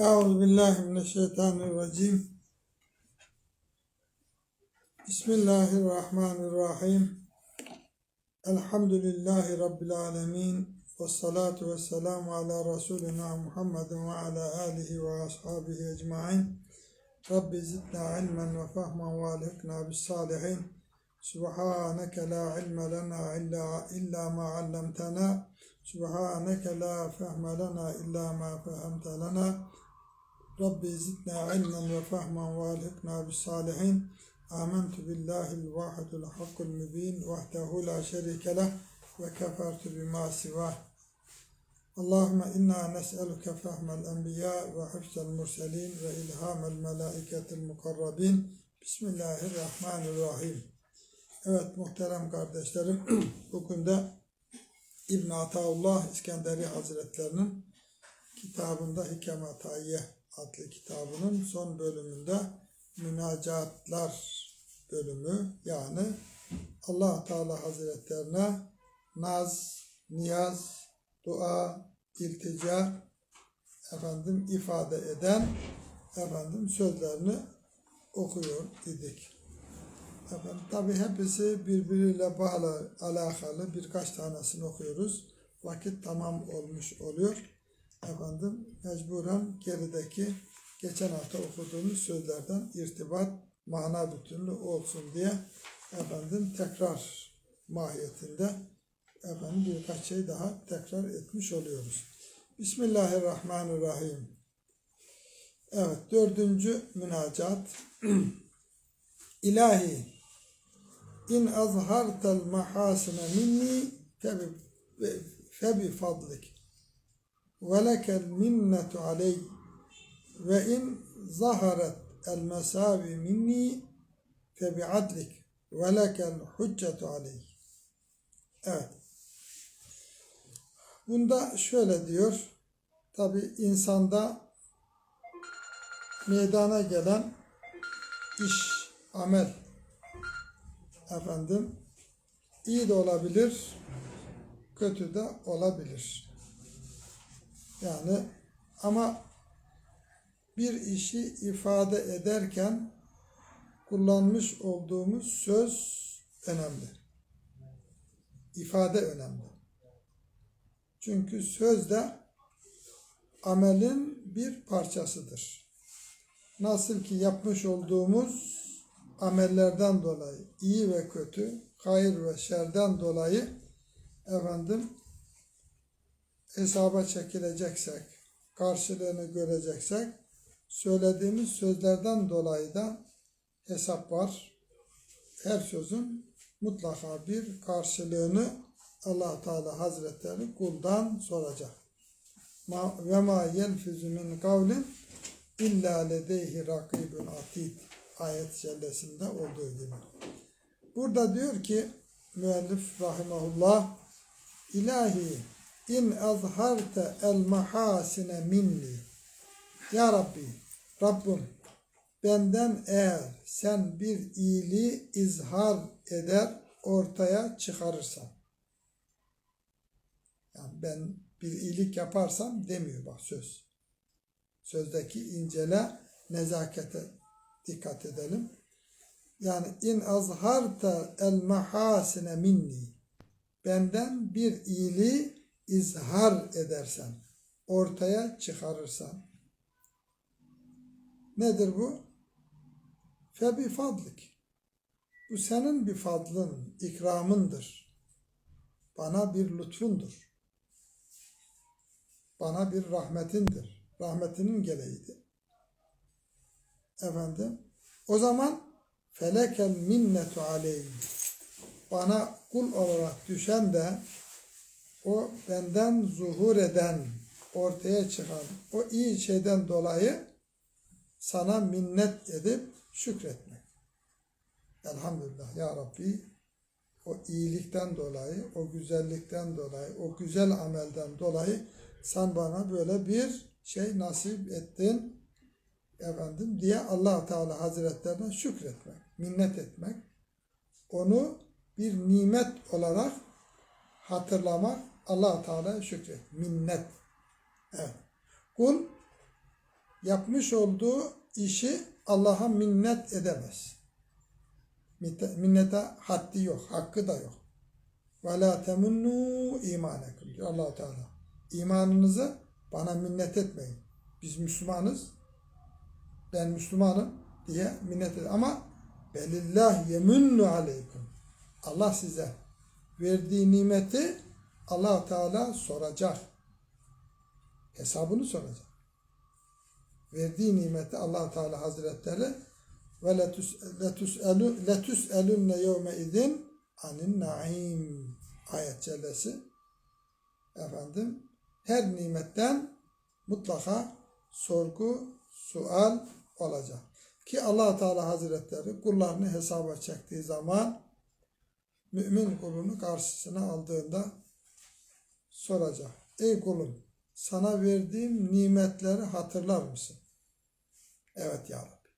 Euzubillahimineşşeytanirracim. Bismillahirrahmanirrahim. Elhamdülillahi Rabbil alemin. Ve salatu ve selamu ala Resulina Muhammedin ve ala alihi ve ashabihi ecmain. Rabbi zidna ilmen ve fahmen ve alhikna bis salihin. Subhaneke la ilme lena illa, illa ma allamtana. Subhaneke la fehme lena illa ma fehemte lena. Rabbi zidna ilmen ve fahmen ve alhikna bis salihin. Âmentu billahil vahidul hakkul mübin vahdehu la şerike leh ve kefertu bima sivah. Allahümme inna nes'eluke fahmel enbiya ve hıfzel murselin ve ilhamel melaiketil mukarrabin. Bismillahirrahmanirrahim. Evet muhterem kardeşlerim bugün de İbn Ataullah İskenderi Hazretlerinin kitabında Hikem Atayiye adlı kitabının son bölümünde münacatlar bölümü yani Allah Teala Hazretlerine naz, niyaz, dua, iltica efendim ifade eden efendim sözlerini okuyor idik. Efendim, tabi hepsi birbiriyle bağlı, alakalı birkaç tanesini okuyoruz. Vakit tamam olmuş oluyor. Efendim mecburen gerideki geçen hafta okuduğumuz sözlerden irtibat, mana bütünlüğü olsun diye efendim tekrar mahiyetinde efendim birkaç şey daha tekrar etmiş oluyoruz. Bismillahirrahmanirrahim. Evet dördüncü münacat. İlahi in azhartel mahasine minni febi, febi fadlik ve lekel minnetu aleyh ve in zaharet el mesavi minni febi adlik ve lekel hüccetu aleyh evet bunda şöyle diyor tabi insanda meydana gelen iş amel efendim iyi de olabilir, kötü de olabilir. Yani ama bir işi ifade ederken kullanmış olduğumuz söz önemli. İfade önemli. Çünkü söz de amelin bir parçasıdır. Nasıl ki yapmış olduğumuz amellerden dolayı iyi ve kötü, hayır ve şerden dolayı efendim hesaba çekileceksek, karşılığını göreceksek söylediğimiz sözlerden dolayı da hesap var. Her sözün mutlaka bir karşılığını allah Teala Hazretleri kuldan soracak. Ve ma yelfizu min kavlin illa ledeyhi rakibun atid ayet cellesinde olduğu gibi. Burada diyor ki müellif rahimahullah ilahi in azharte el mahasine minni. Ya Rabbi Rabbim benden eğer sen bir iyiliği izhar eder ortaya çıkarırsan yani ben bir iyilik yaparsam demiyor bak söz. Sözdeki incele nezakete dikkat edelim. Yani in azharta el mahasine minni. Benden bir iyiliği izhar edersen, ortaya çıkarırsan. Nedir bu? Febi fadlik. Bu senin bir fadlın, ikramındır. Bana bir lütfundur. Bana bir rahmetindir. Rahmetinin gereğidir efendim o zaman felekel minnetu aleyhi bana kul olarak düşen de o benden zuhur eden ortaya çıkan o iyi şeyden dolayı sana minnet edip şükretmek. Elhamdülillah ya Rabbi o iyilikten dolayı, o güzellikten dolayı, o güzel amelden dolayı sen bana böyle bir şey nasip ettin efendim diye allah Teala Hazretlerine şükretmek, minnet etmek, onu bir nimet olarak hatırlamak, allah Teala şükret, minnet. Evet. Kul yapmış olduğu işi Allah'a minnet edemez. Minnete haddi yok, hakkı da yok. Ve la temunnu imanekum allah Teala. İmanınızı bana minnet etmeyin. Biz Müslümanız. Ben Müslümanım diye minnet edin. Ama belillah yemunnu aleykum. Allah size verdiği nimeti allah Teala soracak. Hesabını soracak. Verdiği nimeti allah Teala Hazretleri ve letus'elu letus'elunne yevme idin anin naim ayet cellesi efendim her nimetten mutlaka sorgu sual olacak. Ki allah Teala Hazretleri kullarını hesaba çektiği zaman mümin kulunu karşısına aldığında soracak. Ey kulum sana verdiğim nimetleri hatırlar mısın? Evet ya Rabbi.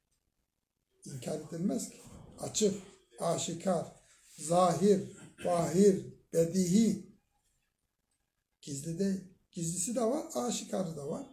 İnkar edilmez ki. Açık, aşikar, zahir, vahir, bedihi. Gizli değil. Gizlisi de var, aşikarı da var.